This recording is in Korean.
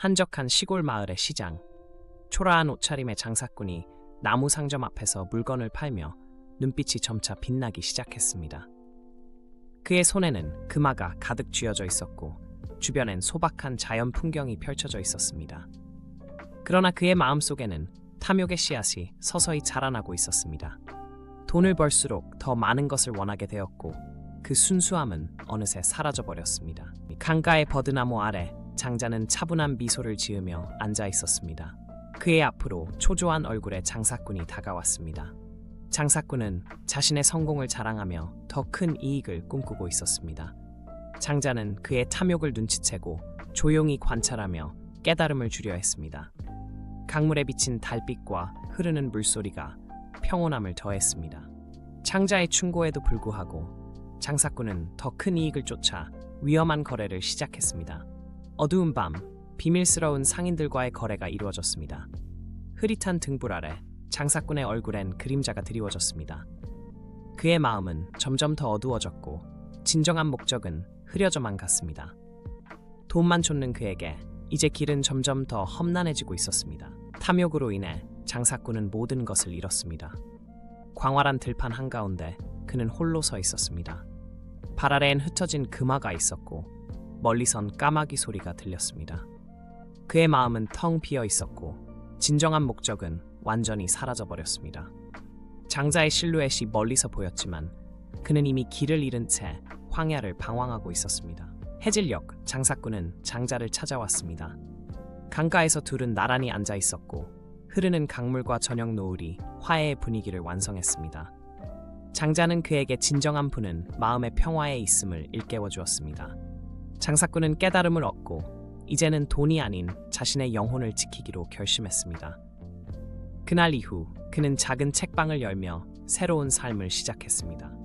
한적한 시골 마을의 시장. 초라한 옷차림의 장사꾼이 나무 상점 앞에서 물건을 팔며 눈빛이 점차 빛나기 시작했습니다. 그의 손에는 금화가 가득 쥐어져 있었고 주변엔 소박한 자연 풍경이 펼쳐져 있었습니다. 그러나 그의 마음속에는 탐욕의 씨앗이 서서히 자라나고 있었습니다. 돈을 벌수록 더 많은 것을 원하게 되었고 그 순수함은 어느새 사라져 버렸습니다. 강가의 버드나무 아래 장자는 차분한 미소를 지으며 앉아 있었습니다. 그의 앞으로 초조한 얼굴의 장사꾼이 다가왔습니다. 장사꾼은 자신의 성공을 자랑하며 더 큰 이익을 꿈꾸고 있었습니다. 장자는 그의 탐욕을 눈치채고 조용히 관찰하며 깨달음을 주려 했습니다. 강물에 비친 달빛과 흐르는 물소리가 평온함을 더했습니다. 장자의 충고에도 불구하고 장사꾼은 더 큰 이익을 쫓아 위험한 거래를 시작했습니다. 어두운 밤, 비밀스러운 상인들과의 거래가 이루어졌습니다. 흐릿한 등불 아래 장사꾼의 얼굴엔 그림자가 드리워졌습니다. 그의 마음은 점점 더 어두워졌고 진정한 목적은 흐려져만 갔습니다. 돈만 쫓는 그에게 이제 길은 점점 더 험난해지고 있었습니다. 탐욕으로 인해 장사꾼은 모든 것을 잃었습니다. 광활한 들판 한가운데 그는 홀로 서 있었습니다. 발 아래엔 흩어진 금화가 있었고 멀리선 까마귀 소리가 들렸습니다. 그의 마음은 텅 비어 있었고 진정한 목적은 완전히 사라져 버렸습니다. 장자의 실루엣이 멀리서 보였지만 그는 이미 길을 잃은 채 황야를 방황하고 있었습니다. 해질녘 장사꾼은 장자를 찾아왔습니다. 강가에서 둘은 나란히 앉아 있었고 흐르는 강물과 저녁 노을이 화해의 분위기를 완성했습니다. 장자는 그에게 진정한 분은 마음의 평화에 있음을 일깨워 주었습니다. 장사꾼은 깨달음을 얻고 이제는 돈이 아닌 자신의 영혼을 지키기로 결심했습니다. 그날 이후 그는 작은 책방을 열며 새로운 삶을 시작했습니다.